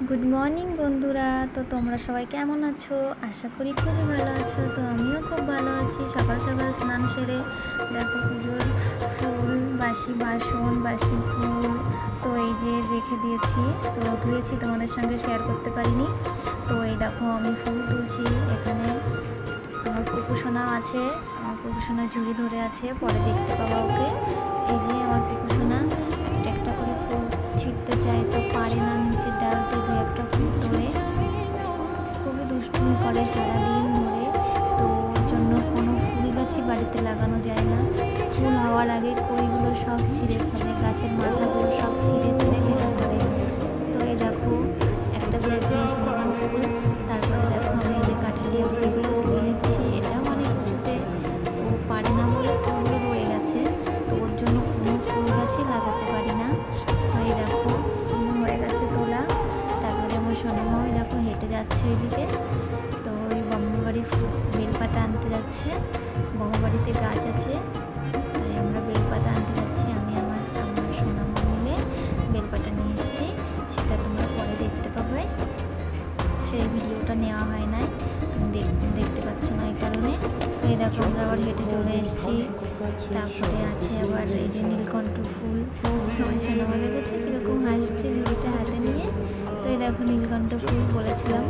Good morning বন্ধুরা। তো তোমরা সবাই কেমন আছো? আশা করি খুবই ভালো আছো। তো আমিও খুব ভালো আছি। সকাল সকাল স্নান সেরে দেখো পুজোর ফুল, বাসি বাসন, বাসি ফুল, তো এই যে রেখে দিয়েছি। তো ধুয়েছি, তোমাদের সঙ্গে শেয়ার করতে পারিনি। তো এই দেখো আমি ফুল তুলছি। এখানে আমার কুকুসোনা আছে। আমার কুকুসোনা ঝুড়ি ধরে আছে। পরে দেখতে পাবো ওকে। এই যে আমার কুকুসোনা ফুল হওয়ার আগে কড়িগুলো সব ছিঁড়ে ফেলে, গাছের মাথাগুলো সব ছিঁড়ে ছিঁড়ে খেতে পারে তো এই দেখো, একটা ফুল, তারপরে দেখো আমি এই যে কাঠালিয়া ফুলগুলো তুলে নিচ্ছি। এটাও অনেক কিছুতে ও পারে না বলে ফুলগুলো রয়ে গেছে, তো ওর জন্য কোনো ফুল গাছই লাগাতে পারি না। তো এই দেখো আমার হয়ে গেছে তোলা। তারপরে আমার সোনামাও দেখো হেঁটে যাচ্ছে এদিকে। ভিডিওটা নেওয়া হয় নাই। দেখ- দেখতে পাচ্ছ না এই কারণে। এই দেখো, আমরা আবার হেঁটে চলে এসেছি। তারপরে আছে আবার এই যে নীলকণ্ঠ ফুল। সোনামা দেখেছে কীরকম হাসছে ঝুড়িটা হাতে নিয়ে। তো এই দেখো নীলকণ্ঠ ফুল বলেছিলাম।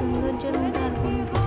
সৌন্দর্যের মধ্যে আর কোনো